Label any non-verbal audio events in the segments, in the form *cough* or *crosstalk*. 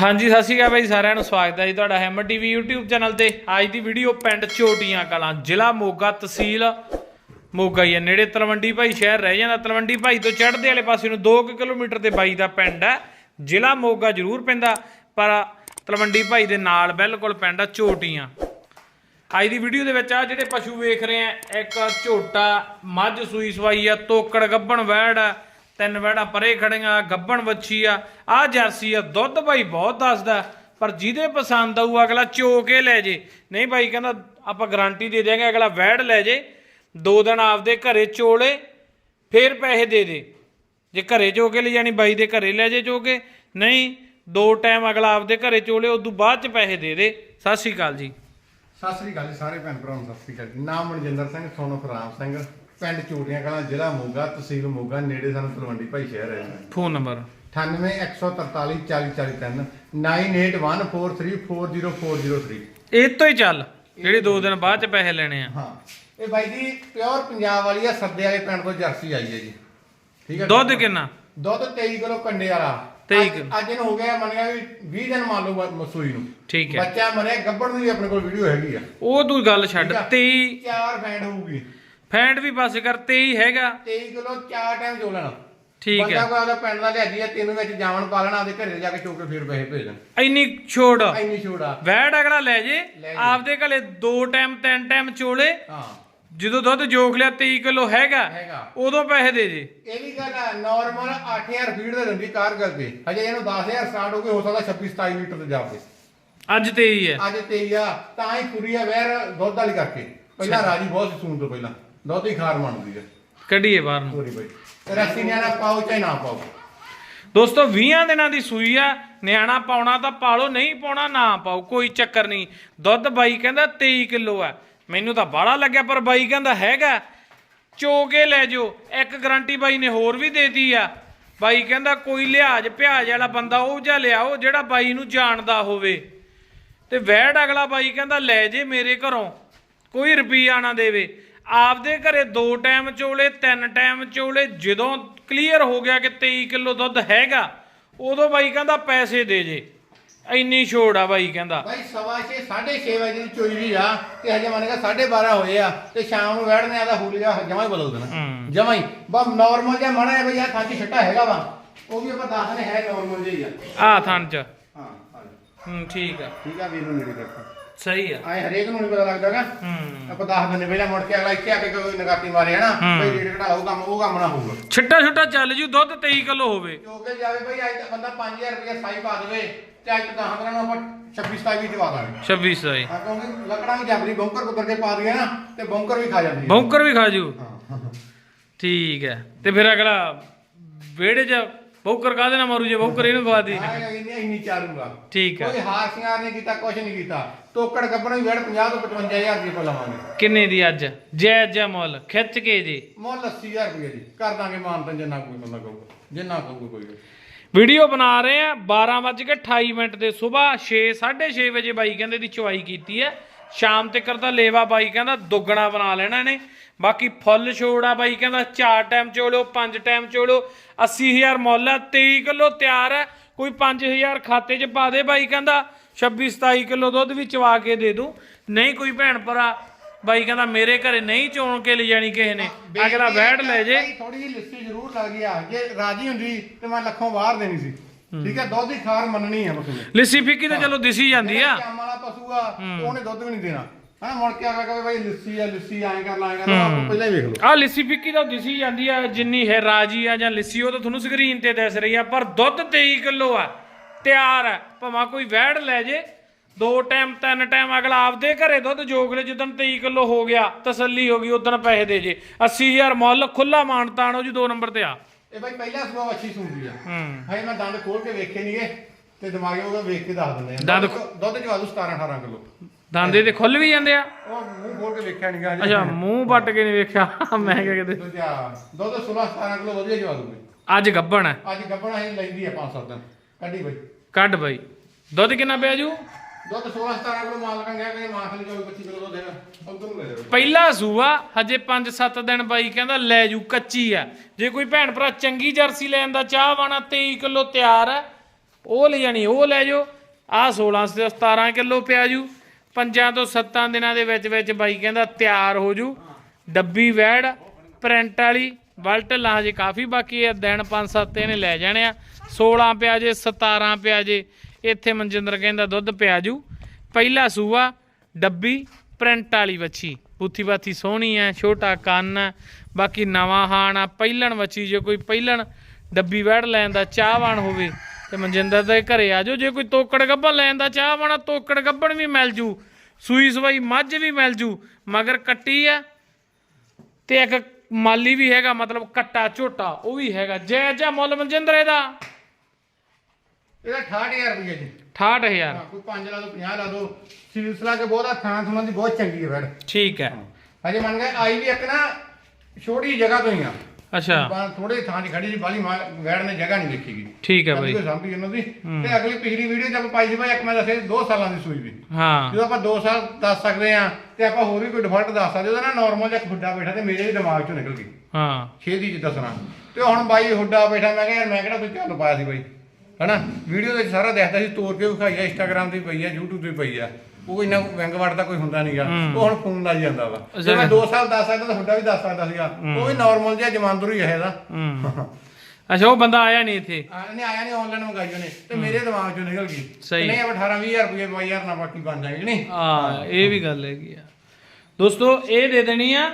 ਹਾਂਜੀ, ਸਤਿ ਸ਼੍ਰੀ ਅਕਾਲ ਬਾਈ, ਸਾਰਿਆਂ ਨੂੰ ਸਵਾਗਤ ਹੈ ਜੀ ਤੁਹਾਡਾ ਹੈਮਰ ਟੀਵੀ YouTube ਚੈਨਲ ਤੇ। ਅੱਜ ਦੀ ਵੀਡੀਓ ਪਿੰਡ ਚੋਟੀਆਂ ਕਲਾਂ, ਜ਼ਿਲ੍ਹਾ ਮੋਗਾ ਤਹਿਸੀਲ ਮੋਗਾ ਹੀ ਹੈ। ਨੇੜੇ ਤਲਵੰਡੀ ਭਾਈ ਸ਼ਹਿਰ ਰਹਿ ਜਾਂਦਾ। ਤਲਵੰਡੀ ਭਾਈ ਤੋਂ ਚੜ੍ਹਦੇ ਵਾਲੇ ਪਾਸੇ ਨੂੰ 2 ਕਿਲੋਮੀਟਰ ਤੇ ਬਾਈ ਦਾ ਪਿੰਡ ਹੈ। ਜ਼ਿਲ੍ਹਾ ਮੋਗਾ ਜ਼ਰੂਰ ਪੈਂਦਾ, ਪਰ ਤਲਵੰਡੀ ਭਾਈ ਦੇ ਨਾਲ ਬਿਲਕੁਲ ਪਿੰਡ ਆ ਚੋਟੀਆਂ। ਅੱਜ ਦੀ ਵੀਡੀਓ ਦੇ ਵਿੱਚ ਆ ਜਿਹੜੇ ਪਸ਼ੂ ਵੇਖ ਰਹੇ ਆ, ਇੱਕ ਝੋਟਾ, ਮੱਝ ਸੂਈ ਸਵਾਈ ਆ, ਤੋਕੜ ਗੱਭਣ ਵੈੜ ਆ। ਤਿੰਨ ਵੈੜਾਂ ਪਰੇ ਖੜੀਆਂ, ਗੱਬਣ ਵੱਛੀ ਆ। ਆ ਜਰਸੀ ਆ, ਦੁੱਧ ਭਾਈ ਬਹੁਤ ਦੱਸਦਾ, ਪਰ ਜਿਹਦੇ ਪਸੰਦ ਆਊ, ਅਗਲਾ ਚੋ ਕੇ ਲੈ ਜੇ। ਨਹੀਂ ਭਾਈ ਕਹਿੰਦਾ, ਆਪਾਂ ਗਾਰੰਟੀ ਦੇ ਦਿਆਂਗੇ, ਅਗਲਾ ਵੈੜ ਲੈ ਜੇ। ਦੋ ਦਿਨ ਆਪਦੇ ਘਰੇ ਚੋਲੇ, ਫੇਰ ਪੈਸੇ ਦੇ ਦੇ। ਜੇ ਘਰੇ ਚੋ ਕੇ ਲੈ ਜਾਣੀ ਬਾਈ ਦੇ ਘਰੇ ਲੈ ਜੇ ਚੋ ਕੇ ਨਹੀਂ, ਦੋ ਟਾਈਮ ਅਗਲਾ ਆਪਦੇ ਘਰੇ ਚੋਲੇ, ਉਦੋਂ ਬਾਅਦ ਚ ਪੈਸੇ ਦੇ ਦੇ। ਸਤਿ ਸ਼੍ਰੀ ਅਕਾਲ ਜੀ। ਸਤਿ ਸ੍ਰੀ ਅਕਾਲ ਜੀ, ਸਾਰੇ ਭੈਣ ਭਰਾਵਾਂ ਨੂੰ ਸਤਿ ਸ੍ਰੀ ਅਕਾਲ ਜੀ। ਨਾਮ ਮਨਜਿੰਦਰ ਸਿੰਘ, ਸੋਨੋ ਫਰਾਮ ਸਿੰਘ। ਪਿੰਡ ਚੂੜੀਆਂ ਕਲਾਂ ਜ਼ਿਲ੍ਹਾ ਮੋਗਾ ਤਹਿਸੀਲ ਮੋਗਾ ਨੇੜੇ ਸਾਨੂੰ ਤਲਵੰਡੀ ਭਾਈ ਸ਼ਹਿਰ ਹੈ ਫੋਨ ਨੰਬਰ 981434 4043 9814340403 ਇਹ ਤੋਂ ਹੀ ਚੱਲ ਜਿਹੜੇ ਦੋ ਦਿਨ ਬਾਅਦ ਚ ਪੈਸੇ ਲੈਣੇ ਆ ਹਾਂ ਇਹ ਬਾਈ ਜੀ ਪਿਓਰ ਪੰਜਾਬ ਵਾਲੀ ਆ ਸੱਦੇ ਵਾਲੇ ਪਿੰਡ ਤੋਂ ਜਰਸੀ ਆਈ ਹੈ ਜੀ ਠੀਕ ਹੈ ਦੁੱਧ ਕਿੰਨਾ ਦੁੱਧ 23 ਕਿਲੋ ਕੰਡੇ ਵਾਲਾ 23 ਅੱਜ- ਕਿਲੋ। ਅੱਜ ਇਹਨੂੰ ਹੋ ਗਿਆ ਮੰਨਿਆ ਵੀ 20 ਦਿਨ ਮੰਨ ਲਓ ਮਸੂਈ ਨੂੰ ਠੀਕ ਹੈ ਬੱਚਾ ਮਰਿਆ ਗੱਬੜ ਦੀ ਵੀ ਆਪਣੇ ਕੋਲ ਵੀਡੀਓ ਹੈਗੀ ਆ ਉਹ ਤੂੰ ਗੱਲ ਛੱਡ ਠੀਕ ਆ। 23 ਚਾਰ ਬੈਂਡ ਹੋਊਗੀ ਫੈਂਟ ਵੀ ਪਾਸ ਕਰ 23 ਹੈਗਾ। 23 ਕਿਲੋ ਚਾਰ ਟਾਈਮ ਚੋ ਲੈਣਾ। ਠੀਕ ਬੰਦਾ ਹੈ। ਕੋਈ ਆਪਦਾ ਪਿੰਡ ਦਾ ਲਿਆਜੀ ਆ ਤੈਨੂੰ ਵਿੱਚ ਜਾਵਣ ਪਾ ਲੈਣਾ ਆਪਦੇ ਘਰੇ ਜਾ ਕੇ ਚੋ ਕੇ ਫੇਰ ਪੈਸੇ ਭੇਜ ਦੇਣ। ਇੰਨੀ ਛੋੜ। ਐਨੀ ਛੋੜ ਆ। ਵੈੜ ਅਗਲਾ ਲੈ ਜੇ ਜੇ। ਆਪਦੇ ਘਲੇ ਦੋ ਟਾਈਮ ਤਿੰਨ ਟਾਈਮ ਚੋਲੇ। ਹਾਂ। ਜਦੋਂ ਦੁੱਧ ਜੋਖ ਲਿਆ 23 ਕਿਲੋ ਹੈਗਾ। ਉਦੋਂ ਪੈਸੇ ਦੇ ਜੇ। ਇਹ ਵੀ ਗੱਲ ਆ ਨਾਰਮਲ 8000 ਫੀਡ ਦੇ ਦਿੰਦੀ ਕਾਰਗਲ ਤੇ। ਹਜੇ ਇਹਨੂੰ 10000 ਸਟਾਰਟ ਹੋ ਕੇ ਹੋ ਸਕਦਾ 26 27 ਲੀਟਰ ਤੇ ਜਾਵੇ। ਅੱਜ 23 ਹੈ। ਅੱਜ ਤੇ ਆ ਤਾਂ ਹੀ ਪੂਰੀ ਆ ਵੈਰ ਦੁੱਧ ਵਾਲੀ ਕਰਕੇ। ਪਹਿਲਾਂ ਰਾਜੀ ਬਹੁਤ ਸੀ ਸੂਣ ਤੋਂ ਪਹਿਲਾਂ। ਦੁੱਧ ਹੀ ਖਾਰ ਮੰਨਦੀ ਆ ਕੱਢੀਏ ਬਾਹਰ ਨੂੰ। ਪੂਰੀ ਬਈ। ਰੱਸੀ ਨਿਆਣਾ ਪਾਓ ਚਾਹੇ ਨਾ ਪਾਓ। ਦੋਸਤੋ 20 ਦਿਨਾਂ ਦੀ ਸੂਈ ਆ ਨਿਆਣਾ ਪਾਉਣਾ ਤਾਂ ਪਾਲੋ ਨਹੀਂ ਪਾਉਣਾ ਨਾ ਪਾਓ ਕੋਈ ਚੱਕਰ ਨਹੀਂ। ਦੁੱਧ ਬਾਈ ਕਹਿੰਦਾ 23 ਕਿਲੋ ਆ। ਮੈਨੂੰ ਤਾਂ ਬਾਹਲਾ ਲੱਗਿਆ ਪਰ ਬਾਈ ਕਹਿੰਦਾ ਹੈਗਾ। ਚੋ ਕੇ ਲੈ ਜਾਓ। ਇੱਕ ਗਾਰੰਟੀ ਬਾਈ ਨੇ ਹੋਰ ਵੀ ਦੇਤੀ ਆ। ਬਾਈ ਕਹਿੰਦਾ ਕੋਈ ਲਿਹਾਜ਼ ਭਿਆਜ ਵਾਲਾ ਬੰਦਾ ਉਹ ਜਿਹਾ ਲਿਆਓ ਜਿਹੜਾ ਬਾਈ ਨੂੰ ਜਾਣਦਾ ਹੋਵੇ। ਤੇ ਵੈੜ ਅਗਲਾ ਬਾਈ ਕਹਿੰਦਾ ਲੈ ਜੇ ਮੇਰੇ ਘਰੋਂ ਕੋਈ ਰੁਪਈਆ ਨਾ ਦੇਵੇ। ਆਪਦੇ ਘਰੇ ਦੋ ਟਾਈਮ ਚੋਲੇ ਤਿੰਨ ਟਾਈਮ ਚੋਲੇ ਜਦੋਂ ਕਲੀਅਰ ਹੋ ਗਿਆ ਕਿ 23 ਕਿਲੋ ਦੁੱਧ ਹੈਗਾ ਉਦੋਂ ਬਾਈ ਕਹਿੰਦਾ ਪੈਸੇ ਦੇ ਜੇ। ਇੰਨੀ ਛੋੜ ਆ ਬਾਈ ਕਹਿੰਦਾ। ਭਾਈ ਸਵਾ 6 6:30 ਵਜੇ ਦੀ ਚੋਈ ਵੀ ਆ ਤੇ ਹਜੇ ਮੰਨ ਕੇ 12:30 ਹੋਏ ਆ ਤੇ ਸ਼ਾਮ ਨੂੰ ਵੜਨੇ ਆਦਾ ਹੁਲੀਆ ਜਮਾ ਹੀ ਬਦਲ ਦੇਣਾ। ਜਮਾ ਹੀ। ਬਸ ਨਾਰਮਲ ਜਿਹਾ ਮਣਾ ਹੈ ਬਈ ਆ ਖਾਂਚੀ ਛੱਟਾ ਹੈਗਾ ਵਾ ਉਹ ਵੀ ਆਪਾਂ ਦੱਸਦੇ ਹੈ ਨਾਰਮਲ ਜਿਹਾ ਹੀ ਆ। ਆ ਥਣ ਚ। ਹਾਂ। ਹੂੰ ਠੀਕ ਆ। ਠੀਕ ਆ ਵੀਰ ਨੂੰ ਨੇੜੇ ਕਰਤਾ ਸਹੀ ਆ। ਐ ਹਰੇਕ ਨੂੰ ਨਹੀਂ ਪਤਾ ਲੱਗਦਾਗਾ ਹੂੰ। ਆਪਾਂ ਦੱਸ ਦਿੰਦੇ ਪਹਿਲਾਂ ਮੁੜ ਕੇ ਅਗਲਾ ਇੱਥੇ ਆ ਕੇ ਕੋਈ ਨਗਾਤੀ ਮਾਰੇ ਹਨਾ। ਬਈ ਰੇਟ ਘਟਾ ਕੰਮ ਉਹ ਕੰਮ ਨਾ ਹੋਊਗਾ। ਛਿੱਟਾ ਛਿੱਟਾ ਚੱਲ ਜੂ ਦੁੱਧ 23 ਕਿਲੋ ਹੋਵੇ। ਜੋ ਕੇ ਜਾਵੇ ਬਈ ਅੱਜ ਤਾਂ ਬੰਦਾ 5000 ਰੁਪਏ ਸਾਈ ਪਾ ਦੇਵੇ ਤੇ ਅੱਜ ਤਾਂ 10 ਦਿਨਾਂ ਨੂੰ ਆਪਾਂ 26 27 ਵਿੱਚ ਪਾ ਦਾਂਗੇ। 26 ਸਾਈ ਹਾਂ ਕਿਉਂਕਿ ਲੱਕੜਾਂ ਵੀ ਜਬਰੀ ਬੌਂਕਰ ਕੁੱਤਰ ਕੇ ਪਾ ਦਈਏ ਨਾ ਤੇ ਬੌਂਕਰ ਵੀ ਖਾ ਜਾਂਦੀ ਹੈ। ਬੌਂਕਰ ਵੀ ਖਾ ਜੂ। ਠੀਕ ਹੈ। ਤੇ ਫਿਰ ਅਗਲਾ ਵਿਹੜੇ 'ਚ ਬੌਂਕਰ ਕਾਹਦੇ ਨਾਲ ਮਾਰੂ ਜੇ? ਬੌਂਕਰ ਇਹਨੂੰ ਖਵਾ ਦੀ। ਆ ਇੰਨੀ ਇੰਨੀ ਚਾਰੂਗਾ ਠੀਕ ਹੈ ਕੋਈ ਹਾਰ ਸ਼ਿੰਗਾਰ ਨਹੀਂ ਕੀਤਾ ਕੁਛ ਨਹੀਂ ਕੀਤਾ। ਤੋਕੜ ਗੱਬਣ ਵੀ ਵੇੜ 50 ਤੋਂ 55000 ਰੁਪਏ ਲਵਾਂਗੇ। ਕਿੰਨੇ ਦੀ ਅੱਜ? ਜੈ ਜੈ ਮੁੱਲ। ਖਿੱਚ ਕੇ ਜੀ। ਮੁੱਲ 80000 ਰੁਪਏ ਜੀ। ਕਰ ਦਾਂਗੇ ਮਾਨਤਨ ਜਿੰਨਾ ਕੋਈ ਬੰਦਾ ਕਹੂਗਾ। ਜਿੰਨਾ ਕਹੂਗਾ ਕੋਈ। ਵੀਡੀਓ ਬਣਾ ਰਹੇ ਆ 12:28 ਮਿੰਟ ਦੇ ਸਵੇਰ 6 6:30 ਵਜੇ ਬਾਈ ਕਹਿੰਦੇ ਦੀ ਚੁਆਈ ਕੀਤੀ ਹੈ। ਸ਼ਾਮ ਤੱਕ ਦਾ ਲੇਵਾ ਬਾਈ ਕਹਿੰਦਾ ਦੁੱਗਣਾ ਬਣਾ ਲੈਣਾ ਨੇ ਬਾਕੀ ਫੁੱਲ ਛੋੜ ਬਾਈ ਕਹਿੰਦਾ 4 ਟਾਈਮ ਚੋਲਿਓ 5 ਟਾਈਮ ਚੋਲਿਓ 80000 ਮੁੱਲ ਆ 23 ਕਿਲੋ ਤਿਆਰ ਹੈ ਕੋਈ 5000 ਖਾਤੇ 'ਚ ਪਾ ਦੇ ਬਾਈ ਕਹਿੰਦਾ 26 27 ਕਿਲੋ ਦੁੱਧ ਵੀ ਚਵਾ ਕੇ ਦੇ ਦੂੰ। ਨਹੀਂ ਕੋਈ ਭੈਣ ਭਰਾ ਬਾਈ ਕਹਿੰਦਾ ਮੇਰੇ ਘਰੇ ਨਹੀਂ ਚੋਣ ਕੇ ਲੈ ਜਾਣੀ ਕਿਸੇ ਨੇ। ਅਗਲਾ ਬੈਠ ਲੈ ਜੇ। ਥੋੜੀ ਜਿਹੀ ਲਿੱਸੀ ਜ਼ਰੂਰ ਲੱਗਦੀ ਆ। ਜੇ ਰਾਜੀ ਹੁੰਦੀ ਤੇ ਮੈਂ ਲੱਖੋਂ ਬਾਹਰ ਦੇਣੀ ਸੀ। ਠੀਕ ਹੈ ਦੁੱਧ ਦੀ ਖਾਰ ਮੰਨਣੀ ਆ ਪਸ਼ੂ ਨੇ ਲਿੱਸੀ ਫਿੱਕੀ ਤਾਂ ਚਲੋ ਦਿਸੀ ਜਾਂਦੀ ਆ। ਕੰਮ ਵਾਲਾ ਪਸ਼ੂ ਆ ਉਹਨੇ ਦੁੱਧ ਵੀ ਨਹੀਂ ਦੇਣਾ। ਹਾਂ ਮੁੜ ਕੇ ਆਵੇ ਕਹੇ ਭਾਈ ਲੱਸੀ ਆ ਲੱਸੀ ਐਂ ਕਰ ਲਾਂ ਕਰ ਆਪਾਂ ਪਹਿਲਾਂ ਹੀ ਵੇਖ ਲਓ। ਆ ਲਿੱਸੀ ਫਿੱਕੀ ਤਾਂ ਦਿਸੀ ਜਾਂਦੀ ਆ ਜਿੰਨੀ ਹੈ ਰਾਜੀ ਆ ਜਾਂ ਲਿੱਸੀ ਉਹ ਤਾਂ ਤੁਹਾਨੂੰ ਸਕਰੀਨ ਤੇ ਦਿਸ ਰਹੀ ਆ ਪਰ ਦੁੱਧ 23 ਕਿਲੋ ਆ। ਤਿਆਰ ਆ। ਭਾਵੇਂ ਕੋਈ ਵੈੜ ਲੈ ਜੇ ਦੋ ਟਾਈਮ ਤਿੰਨ ਟਾਈਮ ਅਗਲਾ ਆਪਦੇ ਘਰੇ ਦੁੱਧ ਜੋਗ ਲੈ ਜਦੋਂ 23 ਕਿਲੋ ਹੋ ਗਿਆ ਤਸੱਲੀ ਹੋ ਗਈ ਉਦੋਂ ਪੈਸੇ ਦੇ ਜੇ। 80000 ਮੁੱਲ ਖੁੱਲਾ ਮਾਨਤਾਨ ਉਹ ਜੀ ਦੋ ਨੰਬਰ ਤੇ ਆ। ਇਹ ਭਾਈ ਪਹਿਲਾ ਸੁਭਾਅ ਅੱਛੀ ਸੁਣਦੀ ਆ। ਹੂੰ। ਹਾਏ ਮੈਂ ਦੰਦ ਖੋਲ ਕੇ ਵੇਖੇ ਨਹੀਂਗੇ ਤੇ ਦਿਮਾਗੀ ਉਹਦਾ ਵੇਖ ਕੇ ਦੱਸ ਦਿੰਦੇ ਆ। ਦੰਦ ਦੁੱਧ- ਚਵਾ ਦੂ 17 18 ਕਿਲੋ। ਦਾਂਦੇ ਤੇ ਖੁੱਲ ਵੀ ਜਾਂਦੇ ਆ। ਉਹ ਮੂੰਹ ਖੋਲ ਕੇ ਵੇਖਿਆ ਨਹੀਂਗਾ ਅੱਛਾ ਮੂੰਹ ਵੱਟ ਕੇ ਨਹੀਂ ਵੇਖਿਆ। ਮੈਂ ਕਿਹਾ ਕਿਤੇ ਦੂਜਾ ਦੁੱਧ 16 17 ਕਿਲੋ ਵਧੀਆ ਚਵਾ ਦੂਗੀ ਅੱਜ ਗੱਬਣ ਹੈ। ਅੱਜ ਗੱਬਣਾ ਹੀ ਲੈਂਦੀ ਆ 5-7 ਦਿਨ। ਕੱਢੀ ਬਈ। ਕੱਢ ਬਾਈ। ਦੁੱਧ ਕਿੰਨਾ ਪਿਆ ਜੂ? ਦੁੱਧ 16 17 ਕਿਲੋ ਮਾਲ ਕੰਗਿਆ ਕਿ ਮਾਂ ਖਲੀ 24 25 ਕਿਲੋ ਦੁੱਧ ਦੇਣਾ ਉਧਰ ਨੂੰ ਲੈ ਜਾਓ। ਪਹਿਲਾ ਸੂਆ, ਹਜੇ 5-7 ਦਿਨ ਬਾਈ ਕਹਿੰਦਾ ਲੈ ਜੂ, ਕੱਚੀ ਆ। ਜੇ ਕੋਈ ਭੈਣ ਭਰਾ ਚੰਗੀ ਜਰਸੀ ਲੈਣ ਦਾ ਚਾਹ ਵਾਣਾ 23 ਕਿਲੋ ਤਿਆਰ ਹੈ ਉਹ ਲੈ ਜਾਣੀ, ਉਹ ਲੈ ਜਾਓ। ਆ 16 ਤੇ 17 ਕਿਲੋ ਪਿਆ ਜੂ। ਪੰਜਾਂ ਤੋਂ 7 ਦਿਨਾਂ ਦੇ ਵਿੱਚ ਵਿੱਚ ਬਾਈ ਕਹਿੰਦਾ ਤਿਆਰ ਹੋ ਜੂ। ਡੱਬੀ ਵੈੜ, ਪ੍ਰਿੰਟ ਵਾਲੀ, ਬਲਟ ਲਾ ਜੇ ਕਾਫੀ ਬਾਕੀ ਆ, ਦਿਨ 5-7 ਇਹਨੇ ਲੈ ਜਾਣੇ ਆ। 16 ਪਿਆ ਜੇ 17 ਪਿਆ ਜੇ। ਇੱਥੇ ਮਨਜਿੰਦਰ ਕਹਿੰਦਾ ਦੁੱਧ ਪਿਆ ਜੂ। ਪਹਿਲਾ ਸੂਆ, ਡੱਬੀ, ਪ੍ਰਿੰਟ ਵਾਲੀ ਵੱਛੀ। ਬੂਥੀ ਬਾਥੀ ਸੋਹਣੀ ਐ, ਛੋਟਾ ਕੰਨ ਐ, ਬਾਕੀ ਨਵਾਂ ਹਾਣ ਆ, ਪਹਿਲਣ ਵੱਛੀ ਜੇ ਕੋਈ ਪਹਿਲਣ ਡੱਬੀ ਵੈੜ ਲੈਣ ਦਾ ਚਾਹਵਾਨ ਹੋਵੇ ਤੇ ਮਨਜਿੰਦਰ ਦੇ ਘਰੇ ਆ ਜਾਓ। ਜੇ ਕੋਈ ਤੋਕੜ ਗੱਬਣ ਲੈਣ ਦਾ ਚਾਹਵਾਨ ਤੋਕੜ ਗੱਬਣ ਵੀ ਮਿਲ ਜੂ, ਸੂਈ ਸਵਾਈ ਮੱਝ ਵੀ ਮਿਲ ਜੂ, ਮਗਰ ਕੱਟੀ ਆ ਤੇ ਇੱਕ ਮਾਲੀ ਵੀ ਹੈਗਾ, ਮਤਲਬ ਕੱਟਾ ਝੋਟਾ, ਉਹ ਵੀ ਹੈਗਾ। ਜੈ ਜੈ ਮੁੱਲ ਮਨਜਿੰਦਰ ਇਹਦਾ। ਇਹਦਾ 68000 ਰੁਪਏ ਜੀ। 68000 ਹਾਂ, ਕੋਈ 5 ਲਾ ਦੋ 50 ਲਾ ਦੋ। ਸਿਲਸਿਲਾ ਕੇ ਬਹੁਤਾ ਥਾਂ ਥੁਣਾ ਦੀ ਬਹੁਤ ਚੰਗੀ ਹੈ ਵੈੜ ਠੀਕ ਹੈ। ਹਜੇ ਮੰਨ ਗਏ ਆਈ ਵੀ ਇੱਕ ਨਾ ਛੋਟੀ ਜਗ੍ਹਾ ਤੋਂ ਹੀ ਆ। ਅੱਛਾ। ਥੋੜੇ ਥਾਂ 'ਚ ਖੜੀ ਸੀ ਬਾਲੀ ਵੈੜ ਨੇ ਜਗ੍ਹਾ ਨਹੀਂ ਦੇਖੀ ਗਈ। ਠੀਕ ਹੈ ਬਾਈ। ਸਾਂਭੀ ਉਹਨਾਂ ਦੀ। ਤੇ ਅਗਲੀ ਪਿਛਲੀ ਵੀਡੀਓ ਜਦ ਪਾਈ ਸੀ ਭਾਈ ਇੱਕ ਮੈਂ ਦੱਸਿਆ 2 ਸਾਲਾਂ ਦੀ ਸੂਈ ਵੀ। ਹਾਂ। ਜਦੋਂ ਆਪਾਂ 2 ਸਾਲ ਦੱਸ ਸਕਦੇ ਆ ਤੇ ਆਪਾਂ ਹੋਰ ਵੀ ਕੋਈ ਡਿਫਾਲਟ ਦੱਸ ਸਕਦੇ ਉਹਦਾ ਨਾ ਨਾਰਮਲ ਜਿਹਾ ਖੁੱਡਾ ਬੈਠਾ ਤੇ ਮੇਰੇ ਵੀ ਦਿਮਾਗ 'ਚੋਂ ਨਿਕਲ ਗਈ। ਹਾਂ। ਛੇਤੀ ਚ ਦੱਸਣਾ। ਤੇ ਹੁਣ ਬਾਈ ਹੁੱਡਾ ਬੈਠਾ ਮੈਂ ਕਿਹਾ ਯਾਰ ਮੈਂ ਕਿਹੜਾ ਕੋਈ ਚੱਲ ਪਾਇਆ ਸੀ ਬਾਈ? ਹਨਾ? ਵੀਡੀਓ ਦੇ ਵਿੱਚ ਸਾਰਾ ਦੇਖਦਾ ਸੀ ਤੋੜ ਕੇ ਵਿਖਾਈ ਆ ਇੰਸਟਾਗ੍ਰam ਤੇ ਪਈ ਆ YouTube ਤੇ ਪਈ ਆ। ਉਹ ਇੰਨਾ ਵੈਂਗ ਵੜਦਾ ਕੋਈ ਹੁੰਦਾ ਨਹੀਂਗਾ ਉਹ ਹੁਣ ਫੋਨ ਹੀ ਜਾਂਦਾ ਵਾ। ਜੇ ਮੈਂ 2 ਸਾਲ ਦੱਸ ਸਕਦਾ ਤਾਂ ਵੀ ਦੱਸ ਸਕਦਾ ਸੀਗਾ। ਉਹ ਵੀ ਨਾਰਮਲ ਜਿਹਾ ਜਮਾਂਦਰੂ ਹੀ ਹੈ ਇਹਦਾ। ਹੂੰ। *laughs* ਅੱਛਾ ਉਹ ਬੰਦਾ ਆਇਆ ਨਹੀਂ ਇੱਥੇ? ਆ, ਇਹਨੇ ਆਇਆ ਨਹੀਂ ਆਨਲਾਈਨ ਮੰਗਾਈ ਉਹਨੇ। ਤੇ ਮੇਰੇ ਦਿਮਾਗ ਚੋਂ ਨਿਕਲ ਗਈ। ਸਹੀ। ਨਹੀਂ ਆਪਾਂ 18 20000 ਰੁਪਏ 22000 ਨਾਲ ਬਾਕੀ ਬਣ ਜਾਏਗੀ ਨਹੀਂ? ਆ ਇਹ ਵੀ ਗੱਲ ਹੈਗੀ ਆ। ਦੋਸਤੋ ਇਹ ਦੇ ਦੇਣੀ ਆ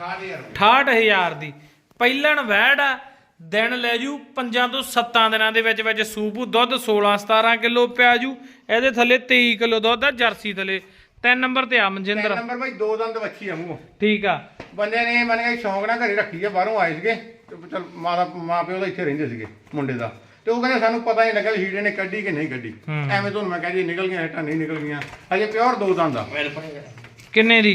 68000 68000 ਦੀ। ਪਹਿਲਣ ਵੈੜ ਆ ਦਿਨ ਲੈ ਜੂ ਪੰਜਾਂ ਤੋਂ 7 ਦਿਨਾਂ ਦੇ ਵਿੱਚ ਵਿੱਚ ਸੂਪੂ ਦੁੱਧ 16 17 ਕਿਲੋ ਪਿਆ ਜੂ। ਇਹਦੇ ਥੱਲੇ 23 ਕਿਲੋ ਦੁੱਧ ਆ ਜਰਸੀ ਥੱਲੇ। ਤਿੰਨ ਨੰਬਰ ਤੇ ਆ ਮਨਜਿੰਦਰ। ਨੰਬਰ ਬਾਈ ਦੋ ਦੰਦ ਵੱਛੀ ਆ ਮੂੰਹ। ਠੀਕ ਆ। ਬੰਦੇ ਨੇ ਮੰਨ ਕੇ ਸ਼ੌਂਕ ਨਾਲ ਘਰੇ ਰੱਖੀ ਆ ਬਾਹਰੋਂ ਆਏ ਸੀਗੇ। ਤੇ ਚਲ ਮਾਂ ਮਾਂ ਪਿਓ ਦਾ ਇੱਥੇ ਰਹਿੰਦੇ ਸੀਗੇ ਮੁੰਡੇ ਦਾ। ਤੇ ਉਹ ਕਹਿੰਦੇ ਸਾਨੂੰ ਪਤਾ ਨਹੀਂ ਲੱਗਾ ਵੀ ਹੀੜੇ ਨੇ ਕੱਢੀ ਕਿ ਨਹੀਂ ਕੱਢੀ। ਐਵੇਂ ਤੁਹਾਨੂੰ ਮੈਂ ਕਹਿੰਦੀ ਨਿਕਲ ਗਈਆਂ ਹੇਠਾਂ ਨਹੀਂ ਨਿਕਲ ਗਈਆਂ। ਅਜੇ ਪਿਓਰ ਦੋ ਦੰਦ ਆ। ਕਿੰਨੇ ਦੀ?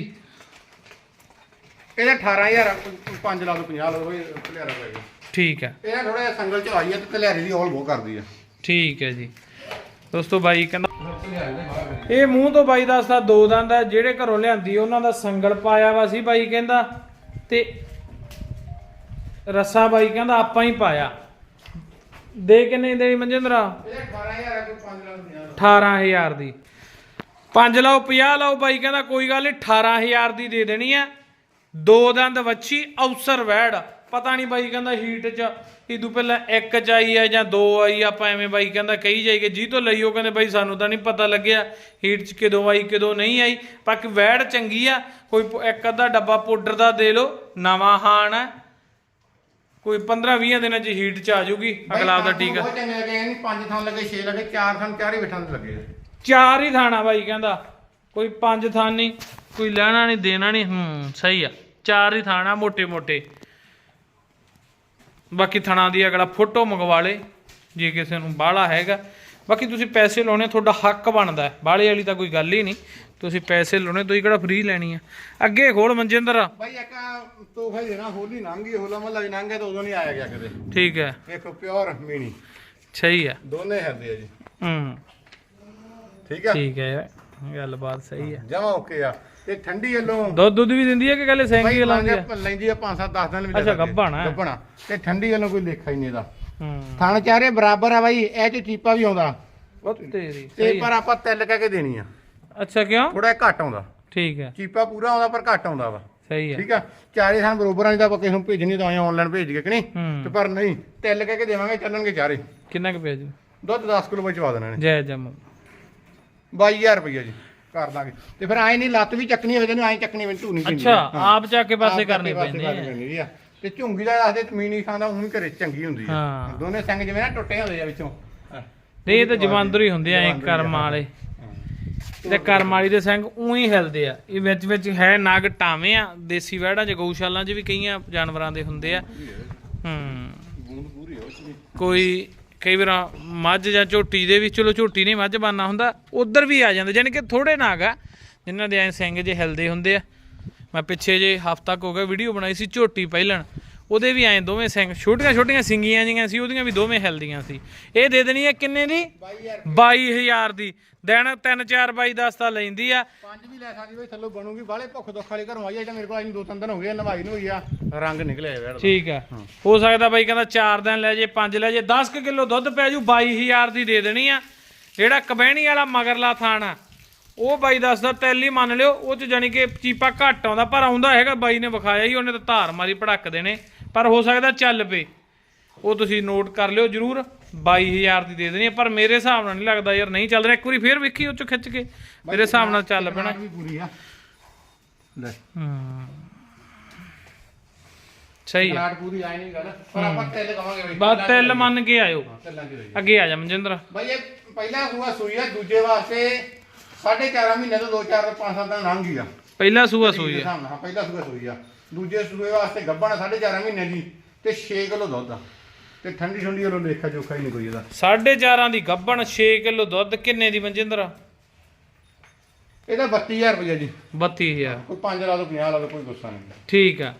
ਇਹਦਾ 18000 5 ਲਾ ਦੋ 50 ਲਾ ਦੋ ਇਹ ਕਲਿਆਰਾ ਪਏਗਾ ਠੀਕ ਹੈ। ਇਹ ਥੋੜਾ ਜਿਹਾ ਸੰਗਲ ਚ ਆਈ ਆ ਤੇ ਕਲਿਆਰੀ ਦੀ ਔਲ ਬਹੁਤ ਕਰਦੀ ਆ। ਠੀਕ ਹੈ ਜੀ। ਦੋਸਤੋ ਬਾਈ ਕਹਿੰਦਾ ਇਹ ਮੂੰਹ ਤੋਂ ਬਾਈ ਦੱਸਦਾ ਦੋ ਦੰਦ ਆ ਜਿਹੜੇ ਘਰੋਂ ਲਿਆਂਦੀ ਉਹਨਾਂ ਦਾ ਸੰਗਲ ਪਾਇਆ ਵਾ ਸੀ ਬਾਈ ਕਹਿੰਦਾ। ਤੇ ਰੱਸਾ ਬਾਈ ਕਹਿੰਦਾ ਆਪਾਂ ਹੀ ਪਾਇਆ। ਦੇ ਕਿੰਨੇ ਦੇਣੀ ਮਨਜਿੰਦਰਾ? ਇਹ 18000 ਆ ਕੋਈ 5 ਲਾ ਦੋ 50 18000 ਦੀ। 5 ਲਾਓ 50 ਲਾਓ ਬਾਈ ਕਹਿੰਦਾ ਕੋਈ ਗੱਲ ਨਹੀਂ 18000 ਦੀ ਦੇ ਦੇਣੀ ਆ। ਦੋ ਦੰਦ ਵੱਛੀ ਅਵਸਰ ਵੈੜ। ਪਤਾ ਨਹੀਂ ਬਾਈ ਕਹਿੰਦਾ ਹੀਟ 'ਚ ਇਹ ਇਦੋਂ ਪਹਿਲਾਂ ਇੱਕ 'ਚ ਆਈ ਆ ਜਾਂ ਦੋ ਆਈ ਆਪਾਂ ਐਵੇਂ ਬਾਈ ਕਹਿੰਦਾ ਕਹੀ ਜਾਈਏ ਜੀ ਤੋਂ ਲਈ ਉਹ ਕਹਿੰਦੇ ਬਾਈ ਸਾਨੂੰ ਤਾਂ ਨਹੀਂ ਪਤਾ ਲੱਗਿਆ ਹੀਟ 'ਚ ਕਿਦੋਂ ਆਈ ਕਿਦੋਂ ਨਹੀਂ ਆਈ। ਪੱਕ ਵੈੜ ਚੰਗੀ ਆ ਕੋਈ ਇੱਕ ਅੱਧਾ ਡੱਬਾ ਪਾਊਡਰ ਦਾ ਦੇ ਲਓ ਨਵਾਂ ਹਾਣ ਕੋਈ 15 20 ਦਿਨਾਂ 'ਚ ਹੀਟ 'ਚ ਆ ਜਾਊਗੀ ਅਗਲਾ ਦਾ ਟੀਕਾ ਉਹ ਪੰਜ ਥਾਂ ਲੱਗੇ ਛੇ ਲੱਗੇ ਚਾਰ ਚਾਰ ਹੀ ਥਾਣਾ ਬਾਈ ਕਹਿੰਦਾ ਕੋਈ ਪੰਜ ਥਾਂ ਨਹੀਂ ਕੋਈ ਲੈਣਾ ਨਹੀਂ ਦੇਣਾ ਨਹੀਂ ਹੂੰ ਸਹੀ ਆ। ਚਾਰ ਹੀ ਥਾਣਾ ਮੋਟੇ ਮੋਟੇ ਬਾਕੀ ਥਣਾ ਦੀ ਅਗਲਾ ਫੋਟੋ ਮੰਗਵਾ ਲੇ ਜੇ ਕਿਸੇ ਨੂੰ ਬਾਹਲਾ ਹੈਗਾ। ਬਾਕੀ ਤੁਸੀਂ ਪੈਸੇ ਲਾਉਣੇ ਤੁਹਾਡਾ ਹੱਕ ਬਣਦਾ ਹੈ। ਬਾਹਲੇ ਵਾਲੀ ਤਾਂ ਕੋਈ ਗੱਲ ਹੀ ਨਹੀਂ। ਤੁਸੀਂ ਪੈਸੇ ਲਾਉਣੇ ਤੁਸੀਂ ਕਿਹੜਾ ਫ੍ਰੀ ਲੈਣੀ ਆ। ਅੱਗੇ ਖੋਲ ਮਨਜਿੰਦਰ। ਬਾਈ ਇੱਕ ਤੋਹਫਾ ਦੇਣਾ ਹੋਲੀ ਲੰਘ ਹੋਲਾ ਮਹੱਲਾ ਵੀ ਲੰਘ ਗਿਆ ਤਾਂ ਉਦੋਂ ਨਹੀਂ ਆਇਆ ਗਿਆ ਕਦੇ। ਠੀਕ ਹੈ। ਵੇਖੋ ਪਿਓਰ ਮੀਣੀ। ਸਹੀ ਆ ਦੋਨੇ ਆ ਜੀ। ਹੂੰ। ਠੀਕ ਆ ਠੀਕ ਹੈ ਗੱਲਬਾਤ ਸਹੀ ਹੈ। ਜਮਾ ਓਕੇ ਆ। ਤੇ ਠੰਡੀ ਵੱਲੋਂ ਦੁੱਧ ਦੁੱਧ ਵੀ ਦਿੰਦੀ ਹੈ ਕਿ ਕੱਲੇ ਸੈਂਗੀ ਲਾਉਂਦੀ ਆ ਲੈਂਦੀ ਆ 5-7 10 ਦਿਨ ਵੀ ਅੱਛਾ, ਗੱਭਣ। ਗੱਭਣਾ ਤੇ ਠੰਡੀ ਵੱਲੋਂ ਕੋਈ ਲੇਖਾ ਹੀ ਨਹੀਂ ਇਹਦਾ। ਹੂੰ। ਥਣ ਚਾਰੇ ਬਰਾਬਰ ਆ ਬਾਈ ਇਹ ਚ ਚੀਪਾ ਵੀ ਆਉਂਦਾ। ਉਹ ਤੇਰੀ ਤੇ ਸਹੀ ਪਰ ਆਪਾਂ ਤਿਲ ਕਹਿ ਕੇ ਦੇਣੀ ਆ। ਅੱਛਾ ਕਿਉਂ? ਥੋੜਾ ਘੱਟ ਆਉਂਦਾ। ਠੀਕ ਹੈ। ਚੀਪਾ ਪੂਰਾ ਆਉਂਦਾ ਪਰ ਘੱਟ ਆਉਂਦਾ ਵਾ। ਸਹੀ ਹੈ। ਠੀਕ ਆ? ਚਾਰੇ ਥਾਂ ਬਰੋਬਰ ਆ ਆਪਾਂ ਕਿਸੇ ਨੂੰ ਭੇਜਣੀ ਤਾਂ ਆਨਲਾਈਨ ਭੇਜ ਕੇ ਕਿ ਨਹੀਂ? ਹੂੰ। ਤੇ ਪਰ ਨਹੀਂ ਤਿਲ ਕਹਿ ਕੇ ਦੇਵਾਂਗੇ ਚੱਲਣਗੇ ਚਾਰੇ। ਕਿੰਨਾ ਕੁ ਪਿਆ ਜੀ? ਦੁੱਧ 10 ਕਿਲੋ ਵਿੱਚ ਪਾ ਦੇਣਾ ਨੇ ਜੈ ਜਮ। 22000 ਰੁਪਏ ਜੀ। ਕਰ ਦਾਂਗੇ। ਤੇ ਫਿਰ ਐ ਨਹੀਂ ਲੱਤ ਵੀ ਚੱਕਣੀ ਹੋਵੇ ਤੈਨੂੰ ਐ ਚੱਕਣੀ ਮੈਨੂੰ ਧੂਣੀ ਪੈਂਦੀ ਅੱਛਾ। ਹਾਂ। ਆਪ ਜਾ ਕੇ ਪਾਸੇ ਕਰਨੇ ਪਾਸੇ ਪੈਂਦੇ ਕਰਨੀ ਆ ਪੈਂਦੀ ਆ। ਤੇ ਝੁੰਗੀ ਦਾ ਦੱਸਦੇ ਤਮੀਨੀ ਖਾਂਦਾ ਉਹ ਵੀ ਘਰੇ ਚੰਗੀ ਹੁੰਦੀ ਆ। ਹਾਂ। ਦੋਨੇ ਸੰਗ ਜਿਵੇਂ ਨਾ ਟੁੱਟੇ ਹੁੰਦੇ ਆ ਵਿੱਚੋਂ। ਨਹੀਂ ਇਹ ਤਾਂ ਜਮਾਂਦਰ ਹੀ ਹੁੰਦੇ ਆ ਇਹ ਕਰਮ ਵਾਲੇ। ਤੇ ਕਰਮ ਵਾਲੀ ਦੇ ਸਿੰਘ ਉਹੀ ਹਿਲਦੇ ਆ। ਇਹ ਵਿੱਚ ਵਿੱਚ ਹੈ ਨਗ ਟਾਵੇਂ ਆ ਦੇਸੀ ਵਹਿੜਾਂ ਚ ਗਊਸ਼ਾਲਾਂ ਚ ਵੀ ਕਈਆਂ ਜਾਨਵਰਾਂ ਦੇ ਹੁੰਦੇ ਆ। ਹੂੰ। ਹੋ ਕੋਈ ਕਈ ਵਾਰ ਮੱਝ ਜਾਂ ਝੋਟੀ ਦੇ ਵੀ, ਚਲੋ ਝੋਟੀ ਨਹੀਂ ਮੱਝ ਬਾਨਾ ਹੁੰਦਾ, ਉਧਰ ਵੀ ਆ ਜਾਂਦਾ ਯਾਨੀ ਕਿ ਥੋੜੇ ਨਾਗ ਆ ਜਿਨ੍ਹਾਂ ਦੇ ਐ ਸਿੰਘ ਜੇ ਹਿਲਦੇ ਹੁੰਦੇ ਆ। ਮੈਂ ਪਿੱਛੇ ਜੇ ਹਫ਼ਤਾ ਕੁ ਹੋ ਗਿਆ ਵੀਡੀਓ ਬਣਾਈ ਸੀ ਝੋਟੀ ਪਹਿਲਣ। ਉਹਦੇ ਵੀ ਐਂ ਦੋਵੇਂ ਸਿੰਘ ਛੋਟੀਆਂ ਛੋਟੀਆਂ ਸਿੰਗੀਆਂ ਜੀਆਂ ਸੀ ਉਹਦੀਆਂ ਵੀ ਦੋਵੇਂ ਹਿਲਦੀਆਂ ਸੀ। ਇਹ ਦੇ ਦੇਣੀ ਹੈ ਕਿੰਨੇ ਦੀ? 22000 ਦੀ। ਦਿਨ 3 4 22 10 ਤਾਂ ਲੈਂਦੀ ਆ। ਪੰਜ ਵੀ ਲੈ ਸਕਦੀ ਬਈ ਥੱਲੋਂ ਬਣੂਗੀ। ਬਾਲੇ ਭੁੱਖ ਦੁੱਖ ਵਾਲੀ ਘਰੋਂ ਆਈ ਆ ਜਿਹੜਾ ਮੇਰੇ ਕੋਲ ਆਈ ਨੂੰ ਦੋ ਤਿੰਨ ਦਿਨ ਹੋ ਗਏ ਆ, ਨਵਾਈ ਨੂੰ ਹੋਈ ਆ। ਰੰਗ ਨਿਕਲਿਆ ਯਾਰ ਠੀਕ ਆ। ਹੋ। ਸਕਦਾ ਬਾਈ ਕਹਿੰਦਾ 4 ਦਿਨ ਲੈ ਜੇ 5 ਲੈ ਜੇ 10 ਕਿਲੋ ਦੁੱਧ ਪੈ ਜੂ 22000 ਦੀ ਦੇ ਦੇਣੀ ਆ। ਜਿਹੜਾ ਕਬਹਿਣੀ ਵਾਲਾ ਮਗਰਲਾ ਥਾਣ ਆ ਉਹ ਬਾਈ ਦੱਸਦਾ ਤੈਲ ਮੰਨ ਲਿਓ ਉਹ ਚ ਜਾਨੀ ਕਿ ਚੀਪਾ ਘੱਟ ਆਉਂਦਾ ਪਰ ਆਉਂਦਾ ਹੈਗਾ ਬਾਈ ਨੇ ਵਿਖਾਇਆ ਹੀ ਉਹਨੇ ਤਾਂ ਧਾਰ ਮਾਰੀ ਭੜਕ ਦੇਣੇ। ਪਰ ਹੋ ਸਕਦਾ ਚੱਲ ਪਏ। ਉਹ ਤੁਸੀਂ ਨੋਟ ਕਰ ਲਿਓ ਜਰੂਰ। 22000 ਦੀ ਦੇ ਦੇਣੀ ਆ, ਪਰ ਮੇਰੇ ਹਿਸਾਬ ਨਾਲ ਨਹੀਂ ਲੱਗਦਾ ਯਾਰ ਨਹੀਂ ਚੱਲ ਰਿਹਾ। ਇੱਕ ਵਾਰੀ ਫੇਰ ਵੇਖੀ ਉਹ ਚ ਖਿੱਚ ਕੇ। ਮੇਰੇ ਹਿਸਾਬ ਨਾਲ ਚੱਲ ਪੈਣਾ। ਵੀ ਪੂਰੀ ਆ। ਲੈ। ਹੂੰ। ਸਹੀ ਕਨਾਟ ਪੂਰੀ ਆਈ ਨਹੀਂ ਗੱਲ ਪਰ ਆਪਾਂ ਤੇਲ ਕਵਾਂਗੇ ਬਈ। ਬਸ ਤੈਲ ਮੰਨ ਕੇ ਆਇਓ। ਦੀ ਅੱਗੇ ਆ ਜਾ ਮਨਜਿੰਦਰ। ਬਈ ਇਹ ਪਹਿਲਾ ਸੂਆ ਸੂਈ ਆ ਦੂਜੇ ਵਾਸਤੇ ਸਾਢੇ 4 ਮਹੀਨੇ ਤੋਂ 2 4 5 7 ਦਿਨ ਲੰਘ ਗਿਆ ਪਹਿਲਾ ਸੂਆ ਸੂਈ ਆ। ਹਾਂ ਪਹਿਲਾ ਸੂਆ ਸੂਈ ਆ। ਦੂਜੇ ਸੂਏ ਵਾਸਤੇ ਗੱਬਣ ਸਾਢੇ 4 ਮਹੀਨੇ ਦੀ ਤੇ 6 ਕਿਲੋ ਦੁੱਧ ਆ। ਤੇ ਠੰਡੀ ਠੰਡੀ ਵਾਲੋ ਲੇਖਾ ਜੋਖਾ ਹੀ ਨਹੀਂ ਕੋਈ ਇਹਦਾ। ਸਾਢੇ ਚਾਰਾਂ ਦੀ ਗੱਬਣ 6 ਕਿਲੋ ਦੁੱਧ ਕਿੰਨੇ ਦੀ ਮਨਜਿੰਦਰ? ਇਹਦਾ 32000 ਰੁਪਏ ਜੀ। 32000 ਕੋਈ 5 ਲਾ ਦੋ 50 ਲਾ ਦੋ ਕੋਈ ਗੁੱਸਾ ਨਹੀਂ। ਠੀਕ ਆ।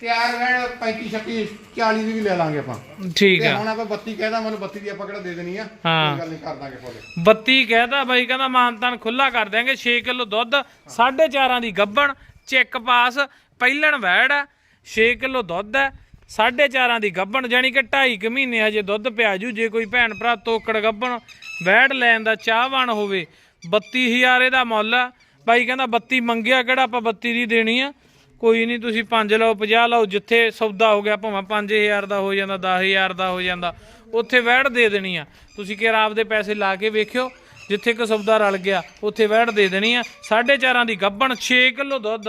ਤਿਆਰ ਵੈਣ 35 36 40 ਦੀ ਵੀ ਲੈ ਲਾਂਗੇ ਆਪਾਂ। ਠੀਕ ਆ। ਹੁਣ ਆਪਾਂ 32 ਕਹਿਦਾ ਮੈਨੂੰ 32 ਦੀ ਆਪਾਂ ਕਿਹੜਾ ਦੇ ਦੇਣੀ ਆ? ਹਾਂ। ਕੋਈ ਗੱਲ ਨਹੀਂ ਕਰ ਦਾਂਗੇ ਕੋਲੇ 32 ਕਹਿਦਾ ਬਾਈ ਕਹਿੰਦਾ ਮਾਨਤਾਨ ਖੁੱਲਾ ਕਰ ਦਿਆਂਗੇ 6 ਕਿਲੋ ਦੁੱਧ ਸਾਢੇ ਚਾਰਾਂ ਦੀ ਗੱਬਣ ਚੈੱਕ ਪਾਸ ਪਹਿਲਣ ਵੈੜ ਆ 6 ਕਿਲੋ ਦੁੱਧ ਹੈ ਸਾਢੇ ਚਾਰਾਂ ਦੀ ਗੱਭਣ ਜਾਨੀ ਕਿ 2.5 ਕੁ ਮਹੀਨੇ ਹਜੇ ਦੁੱਧ ਪਿਆ ਜੂ, ਜੇ ਕੋਈ ਭੈਣ ਭਰਾ ਤੋਕੜ ਗੱਭਣ ਵੈੜ ਲੈਣ ਦਾ ਚਾਹਵਾਨ ਹੋਵੇ 32000 ਇਹਦਾ ਮੁੱਲ ਆ। ਬਾਈ ਕਹਿੰਦਾ 32 ਮੰਗਿਆ ਕਿਹੜਾ, ਆਪਾਂ 32 ਦੀ ਦੇਣੀ ਆ। ਕੋਈ ਨਹੀਂ, ਤੁਸੀਂ 5 ਲਓ 50 ਲਓ, ਜਿੱਥੇ ਸੌਦਾ ਹੋ ਗਿਆ, ਭਾਵੇਂ 5000 ਦਾ ਹੋ ਜਾਂਦਾ 10000 ਦਾ ਹੋ ਜਾਂਦਾ, ਉੱਥੇ ਵੈੜ ਦੇ ਦੇਣੀ ਆ। ਤੁਸੀਂ ਕਿਹੜਾ ਆਪਦੇ ਪੈਸੇ ਲਾ ਕੇ ਵੇਖਿਓ, ਜਿੱਥੇ ਕੋ ਸੌਦਾ ਰਲ ਗਿਆ, ਉੱਥੇ ਵੈੜ ਦੇ ਦੇਣੀ ਆ। 4.5 ਦੀ ਗੱਬਣ 6 ਕਿਲੋ ਦੁੱਧ।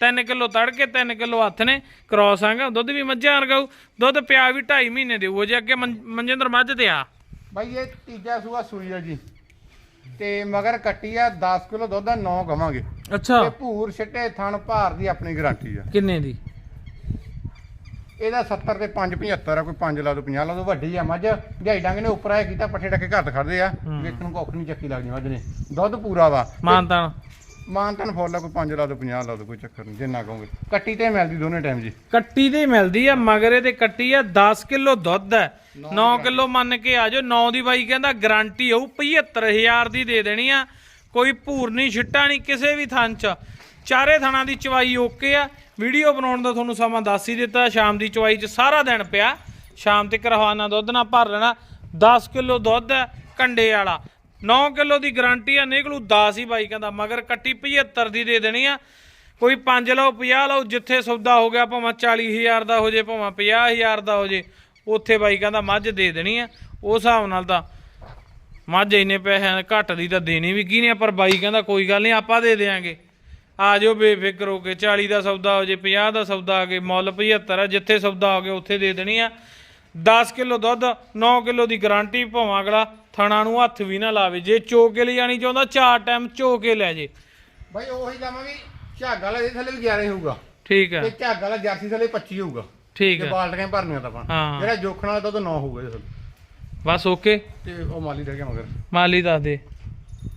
3 ਕਿਲੋ ਤੜਕੇ 3 ਕਿਲੋ ਹੱਥ ਨੇ ਕ੍ਰੋਸ ਆਂਗਾ ਦੁੱਧ ਵੀ ਮੱਝਾਂ ਵਰਗਾਊ ਦੁੱਧ ਪਿਆ ਵੀ 2.5 ਮਹੀਨੇ ਦੇ ਉਹ ਜੇ ਅੱਗੇ ਮਨ- ਮਨਜਿੰਦਰ ਮੱਝ ਤੇ ਆ। ਬਾਈ ਇਹ ਤੀਜਾ ਸੂਆ ਸੂਈ ਆ ਜੀ। ਤੇ ਮਗਰ ਕੱਟੀ ਆ 10 ਕਿਲੋ ਦੁੱਧ ਦਾ 9 ਕਵਾਂਗੇ। ਅੱਛਾ। ਤੇ ਭੂਰ ਛਿੱਟੇ ਥਣ ਭਾਰ ਦੀ ਆਪਣੀ ਗਾਰੰਟੀ ਆ। ਕਿੰਨੇ ਦੀ? ਇਹਦਾ 70 ਤੇ 5 75 ਆ ਕੋਈ 5 ਲਾ ਦੋ 50 ਲਾ ਦੋ ਵੱਡੀ ਆ ਮੱਝ। ਦਿਹਾੜੀ ਡੰਗ ਨੇ ਉੱਪਰ ਆਇਆ ਕੀਤਾ ਪੱਠੇ ਡੱਕੇ ਘੱਟ ਖੜਦੇ ਆ। ਵੇਖਣ ਨੂੰ ਕੁੱਖ ਨਹੀਂ ਚੱਕੀ ਲੱਗਦੀ ਮੱਝ ਨੇ। ਦੁੱਧ ਪੂਰਾ ਵਾ। ਮਾਨਤਾਨ। ਮਾਨ ਤਨ ਫੁੱਲ ਆ ਕੋਈ 5 ਲਾ ਦੋ 50 ਲਾ ਦੋ ਕੋਈ ਚੱਕਰ ਨਹੀਂ ਜਿੰਨਾ ਕਹੋਗੇ। ਕੱਟੀ ਤੇ ਮਿਲਦੀ ਦੋਨੇ ਟਾਈਮ ਜੀ। ਕੱਟੀ ਤੇ ਮਿਲਦੀ ਆ ਮਗਰੇ ਤੇ ਕੱਟੀ ਆ 10 ਕਿਲੋ ਦੁੱਧ ਹੈ 9 ਕਿਲੋ ਮੰਨ ਕੇ ਆ ਜਾਓ 9 ਦੀ ਬਾਈ ਕਹਿੰਦਾ ਗਾਰੰਟੀ ਹੋਊ 75000 ਦੀ ਦੇ ਦੇਣੀ ਆ। ਕੋਈ ਭੂਰ ਨਹੀਂ ਛਿੱਟਾ ਨਹੀਂ ਕਿਸੇ ਵੀ ਥਣ ਚ। ਚਾਰੇ ਥਣਾਂ ਦੀ ਚਵਾਈ ਓਕੇ ਆ। ਵੀਡੀਓ ਬਣਾਉਣ ਦਾ ਤੁਹਾਨੂੰ ਸਮਾਂ ਦੱਸ ਹੀ ਦਿੱਤਾ ਸ਼ਾਮ ਦੀ ਚਵਾਈ ਚ ਸਾਰਾ ਦਿਨ ਪਿਆ। ਸ਼ਾਮ ਤੱਕ ਰਵਾਨਾ ਦੁੱਧ ਨਾ ਭਰ ਲੈਣਾ। 10 ਕਿਲੋ ਦੁੱਧ ਹੈ ਕੰਡੇ ਵਾਲਾ। 9 ਕਿਲੋ ਦੀ ਗਾਰੰਟੀ ਆ, ਨਿਕਲੂ 10 ਹੀ ਬਾਈ ਕਹਿੰਦਾ, ਮਗਰ ਕੱਟੀ 75 ਦੀ ਦੇ ਦੇਣੀ ਆ। ਕੋਈ 5 ਲਓ 50 ਲਓ, ਜਿੱਥੇ ਸੌਦਾ ਹੋ ਗਿਆ, ਭਾਵੇਂ 40000 ਦਾ ਹੋ ਜੇ, ਭਾਵੇਂ 50000 ਦਾ ਹੋ ਜੇ, ਉੱਥੇ ਬਾਈ ਕਹਿੰਦਾ ਮੱਝ ਦੇ ਦੇਣੀ ਆ। ਉਸ ਹਿਸਾਬ ਨਾਲ ਤਾਂ ਮੱਝ ਇੰਨੇ ਪੈਸੇ ਘੱਟ ਦੀ ਤਾਂ ਦੇਣੀ ਵੀ ਕੀ ਨੇ ਪਰ ਬਾਈ ਕਹਿੰਦਾ ਕੋਈ ਗੱਲ ਨਹੀਂ ਆਪਾਂ ਦੇ ਦੇਾਂਗੇ ਆ ਜਾਓ ਬੇਫਿਕਰ ਹੋ ਕੇ 40 ਦਾ ਸੌਦਾ ਹੋ ਜੇ 50 ਦਾ ਸੌਦਾ ਆ ਗਏ ਮੁੱਲ 75 ਆ, ਜਿੱਥੇ ਸੌਦਾ ਹੋ ਗਿਆ, ਉੱਥੇ ਦੇ ਦੇਣੀ ਆ। 10 ਕਿਲੋ ਦੁੱਧ 9 ਕਿਲੋ ਦੀ ਗਾਰੰਟੀ ਭਾਵੇਂ ਅਗਲਾ ਥਣਾ ਨੂੰ ਹੱਥ ਵੀ ਨਾ ਲਾਵੇ। ਜੇ ਚੋ ਕੇ ਲੈ ਜਾਣੀ ਚਾਹੁੰਦਾ ਚਾਰ ਟਾਈਮ ਚੋ ਕੇ ਲੈ ਜੇ। ਬਾਈ ਉਹੀ ਜਾਵਾਂ ਵੀ ਝਾਗਾ ਵਾਲਾ ਇਹਦੇ ਥੱਲੇ ਵੀ 11 ਹੋਊਗਾ। ਠੀਕ ਆ। ਤੇ ਝਾਗਾ ਵਾਲਾ ਜਰਸੀ ਥੱਲੇ 25 ਹੋਊਗਾ। ਠੀਕ ਤੇ ਆ। ਬਾਲਟੀਆਂ ਭਰਨੀਆਂ ਤਾਂ ਆਪਾਂ। ਹਾਂ। ਜਿਹੜਾ ਜੋਖਣ ਵਾਲਾ ਦੁੱਧ 9 ਹੋਊਗਾ ਇਹਦੇ ਥੱਲੇ। ਬਸ ਓਕੇ। ਤੇ ਉਹ ਮਾਲੀ ਰਹਿ ਗਿਆ ਮਗਰ। ਮਾਲੀ ਦੱਸ ਦੇ।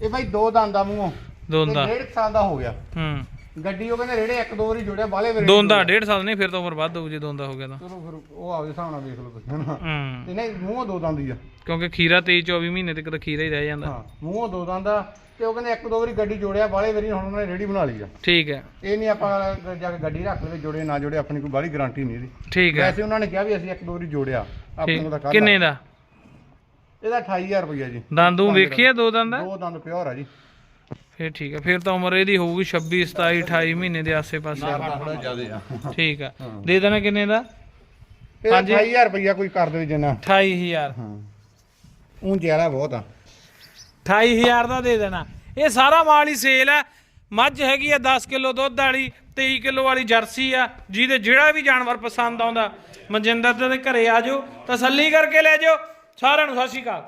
ਇਹ ਬਾਈ ਦੋ ਦੰਦ ਦਾ ਮੂੰਹੋਂ। ਦੋਂਦਾ। ਤੇ ਡੇਢ ਸਾਲ ਦਾ ਹੋ ਗਿਆ। ਹੂੰ। ਗੱਡੀ ਉਹ ਕਹਿੰਦੇ ਰੇੜੇ ਇੱਕ ਦੋ ਵਾਰੀ ਜੋੜਿਆ ਬਾਲੇ ਵੇਰੇ ਦੋਂਦਾ ਡੇਢ ਸਾਲ ਨਹੀਂ ਫਿਰ ਤਾਂ ਉਮਰ ਵੱਧ ਹੋਊ ਜੇ ਦੋਂਦਾ ਹੋ ਗਿਆ ਤਾਂ। ਚਲੋ ਫਿਰ ਉਹ ਆਪਦੇ ਹਿਸਾਬ ਨਾਲ ਵੇਖ ਲਓ ਤੁਸੀਂ ਹਨਾ। ਹੂੰ। ਤੇ ਨਹੀਂ ਮੂੰਹੋਂ ਦੋ ਦੰਦ ਹੀ ਆ। ਕਿਉਂਕਿ ਖੀਰਾ 23 24 ਮਹੀਨੇ ਤੱਕ ਤਾਂ ਖੀਰਾ ਹੀ ਰਹਿ ਜਾਂਦਾ। ਹਾਂ ਮੂੰਹੋਂ ਦੋ ਦੰਦ ਆ ਤੇ ਉਹ ਕਹਿੰਦੇ ਇੱਕ ਦੋ ਵਾਰੀ ਗੱਡੀ ਜੋੜਿਆ ਬਾਲੇ ਵਾਰੀ ਹੁਣ ਉਹਨਾਂ ਨੇ ਰੇੜੀ ਬਣਾ ਲਈ ਆ। ਠੀਕ ਹੈ। ਇਹ ਨਹੀਂ ਆਪਾਂ ਜਾ ਕੇ ਗੱਡੀ ਰੱਖ ਲਵੇ ਜੋੜੇ ਨਾ ਜੋੜੇ ਆਪਣੀ ਕੋਈ ਬਾਹਲੀ ਗਾਰੰਟੀ ਨਹੀਂ ਇਹਦੀ। ਠੀਕ ਹੈ। ਵੈਸੇ ਉਹਨਾਂ ਨੇ ਕਿਹਾ ਵੀ ਅਸੀਂ ਇੱਕ ਦੋ ਵਾਰੀ ਜੋੜਿਆ ਆਪਣੇ ਕੋਲ ਤਾਂ ਠੀਕ ਕੱਲ ਕਿੰਨੇ ਦਾ? ਇਹਦਾ 28000 ਰੁਪਇਆ ਜੀ। ਦੰਦੂ ਵੇਖਿਆ ਦੋ ਦੰਦ? ਦੋ ਦੰਦ ਪਿਓਰ ਆ ਜੀ। ਫਿਰ ਠੀਕ ਹੈ ਫਿਰ ਤਾਂ ਉਮਰ ਇਹਦੀ ਹੋਊਗੀ 26 27 28 ਮਹੀਨੇ ਦੇ ਆਸੇ-ਪਾਸੇ। ਥੋੜਾ ਜ਼ਿਆਦਾ ਆ। ਠੀਕ ਆ। ਦੇ ਦੇਣਾ ਕਿੰਨੇ ਦਾ? ਇਹਦਾ 28000 ਰੁਪਇਆ ਕੋਈ ਕਰ ਦੇ ਜਿੰਨਾ। 28000 ਹਾਂ। ਉਹ ਜ਼ਿਆਦਾ ਬਹੁਤ ਆ। 28000 ਦਾ ਦੇ ਦੇਣਾ। ਇਹ ਸਾਰਾ ਮਾਲ ਹੀ ਸੇਲ ਹੈ ਮੱਝ ਹੈਗੀ ਆ 10 ਕਿਲੋ ਦੁੱਧ ਵਾਲੀ 23 ਕਿਲੋ ਵਾਲੀ ਜਰਸੀ ਆ। ਜਿਹਦੇ ਜਿਹੜਾ ਵੀ ਜਾਨਵਰ ਪਸੰਦ ਆਉਂਦਾ ਮਨਜਿੰਦਰ ਦੇ ਘਰੇ ਆ ਜਾਓ ਤਸੱਲੀ ਕਰਕੇ ਲੈ ਜਾਓ। ਸਾਰਿਆਂ ਨੂੰ ਸਤਿ ਸ਼੍ਰੀ ਅਕਾਲ।